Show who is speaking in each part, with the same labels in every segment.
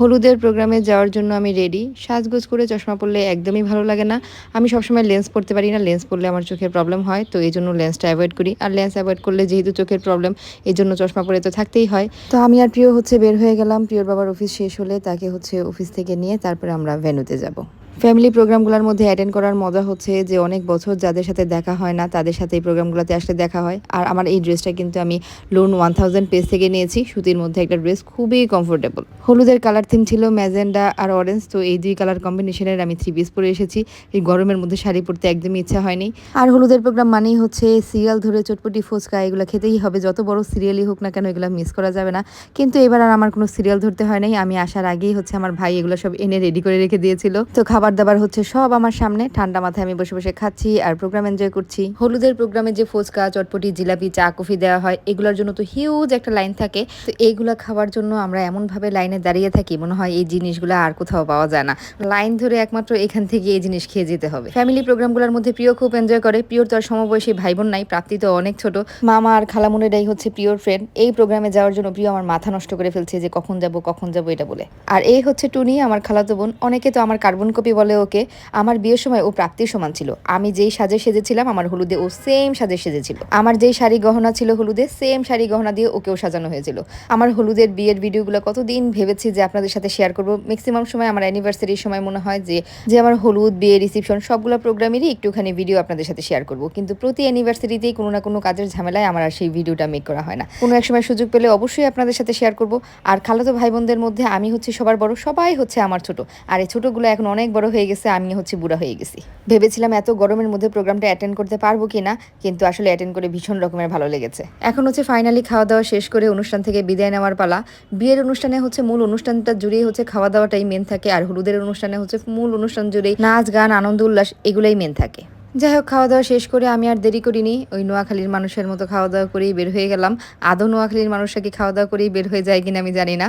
Speaker 1: হলুদের প্রোগ্রামে যাওয়ার জন্য আমি রেডি সাজগোজ করে চশমা পরলে একদমই ভালো লাগে না। আমি সবসময় লেন্স পরতে পারি না লেন্স পরলে আমার চোখের প্রবলেম হয়, তো এই জন্য লেন্সটা অ্যাভয়েড করি। আর লেন্স অ্যাভয়েড করলে যেহেতু চোখের প্রবলেম এই জন্য চশমা পরে তো থাকতেই হয়। তো আমি আর প্রিয় হচ্ছে বের হয়ে গেলাম। প্রিয়র বাবার অফিস শেষ হলে তাকে হচ্ছে অফিস থেকে নিয়ে তারপরে আমরা ভেনুতে যাব। ফ্যামিলি প্রোগ্রামগুলোর মধ্যে অ্যাটেন্ড করার মজা হচ্ছে যে অনেক বছর যাদের সাথে দেখা হয় না, তাদের সাথে এই প্রোগ্রামগুলোতে আসলে দেখা হয়। আর আমার এই ড্রেসটা কিন্তু আমি লোন ওয়ান থাউজেন্ড পেজ থেকে নিয়েছি। সুতির মধ্যে একটা ড্রেস খুবই কমফোর্টেবল হলুদের কালার থিম ছিল ম্যাজেন্ডা আর অরেঞ্জ তো এই দুই কালার কম্বিনেশনের আমি থ্রি পিস পরে এসেছি। এই গরমের মধ্যে শাড়ি পরতে একদমই ইচ্ছা হয়নি। আর হলুদের প্রোগ্রাম মানেই হচ্ছে সিরিয়াল ধরে চটপটি ফুচকা, এগুলো খেতেই হবে। যত বড় সিরিয়ালই হোক না কেন, এগুলো মিস করা যাবে না। কিন্তু এবার আর আমার কোনো সিরিয়াল ধরতে হয় নাই। আমি আসার আগেই হচ্ছে আমার ভাই এগুলো সব এনে রেডি করে রেখে দিয়েছিল। তো খাবার দাবার হচ্ছে সব আমার সামনে। ঠান্ডা মাথায় আমি বসে বসে খাচ্ছি আর প্রোগ্রাম এনজয় করছি। হলুদের প্রোগ্রামে যে ফুচকা, চটপটি, জিলাপি, চা, কফি দেওয়া হয়, এগুলোর জন্য তো হিউজ একটা লাইন থাকে। তো এইগুলো খাওয়ার জন্য আমরা এমনভাবে লাইনে দাঁড়িয়ে থাকি, মনে হয় এই জিনিসগুলো আর কোথাও পাওয়া যায় না। লাইন ধরে একমাত্র এখান থেকে এই জিনিস খেয়ে যেতে হবে। ফ্যামিলি প্রোগ্রামগুলোর মধ্যে প্রিয় খুব এনজয় করে। প্রিয়র তো আর সমবয়সী ভাই বোন নাই, প্রাপ্তি তো অনেক ছোট। মামা আর খালামুনেরাই হচ্ছে প্রিয়র ফ্রেন্ড এই প্রোগ্রামে যাওয়ার জন্য প্রিয় আমার মাথা নষ্ট করে ফেলছে যে কখন যাব কখন যাব এটা বলে। আর এই হচ্ছে টুনি, আমার খালাতো বোন। অনেকে তো আমার কার্বন কপি বলে ওকে, আমার বিয়ের সময় ও প্রাপ্তির সমান ছিল। আমি যেই সাজে সেজেছিলাম, আমার হলুদে ও সেম সাজে সেজেছিল। আমার যেই শাড়ি গহনা ছিল হলুদে সেম শাড়ি গহনা দিয়ে ওকেও সাজানো হয়েছিল। আমার হলুদের বিয়ের ভিডিওগুলো কতদিন ভেবেছি যে আপনাদের সাথে শেয়ার করব। ম্যাক্সিমাম সময় আমার অ্যানিভার্সারির সময় মনে হয় যে যে আমার হলুদ, বিয়ে রিসিপশন সবগুলো প্রোগ্রামেরই একটুখানি ভিডিও আপনাদের সাথে শেয়ার করব। কিন্তু প্রতি অ্যানিভার্সারিতেই কোনো না কোনো কাজের ঝামেলায় আমার আর সেই ভিডিওটা মেক করা হয় না। কোনো এক সময় সুযোগ পেলে অবশ্যই আপনাদের সাথে শেয়ার করব। আর খালাতো ভাই বোনদের মধ্যে আমি হচ্ছে সবার বড়, সবাই হচ্ছে আমার ছোট। আর এই ছোটগুলো এখন অনেক বড় হয়ে গেছে আমি হচ্ছে বুড়া হয়ে গেছি। ভেবেছিলাম এত গরমের মধ্যে প্রোগ্রামটা অ্যাটেন্ড করতে পারব কিনা, কিন্তু আসলে অ্যাটেন্ড করে ভীষণ রকমের ভালো লেগেছে। এখন হচ্ছে ফাইনালি খাওয়া দাওয়া শেষ করে অনুষ্ঠান থেকে বিদায় নেওয়ার পালা। বিয়ের অনুষ্ঠানে হচ্ছে মূল অনুষ্ঠানটা জুড়েই হচ্ছে খাওয়া দাওয়াটাই মেন থাকে, আর হলুদের অনুষ্ঠানে হচ্ছে মূল অনুষ্ঠান জুড়েই নাচ, গান, আনন্দ, উল্লাস এগুলোই মেন থাকে। যাই হোক খাওয়া দাওয়া শেষ করে আমি আর দেরি করিনি, ওই নোয়াখালীর মানুষের মতো খাওয়া দাওয়া করেই বের হয়ে গেলাম। আদৌ নোয়াখালীর মানুষরা কি খাওয়া দাওয়া করেই বের হয়ে যায় কিনা আমি জানি না।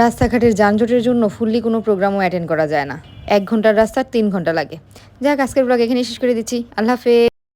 Speaker 1: রাস্তাঘাটের যানজটের জন্য ফুললি কোনো প্রোগ্রামও অ্যাটেন্ড করা যায় না। এক ঘণ্টার রাস্তা তিন ঘণ্টা লাগে। যাক, আজকের ব্লগ এখানে শেষ করে দিচ্ছি। আল্লাহ হাফেজ।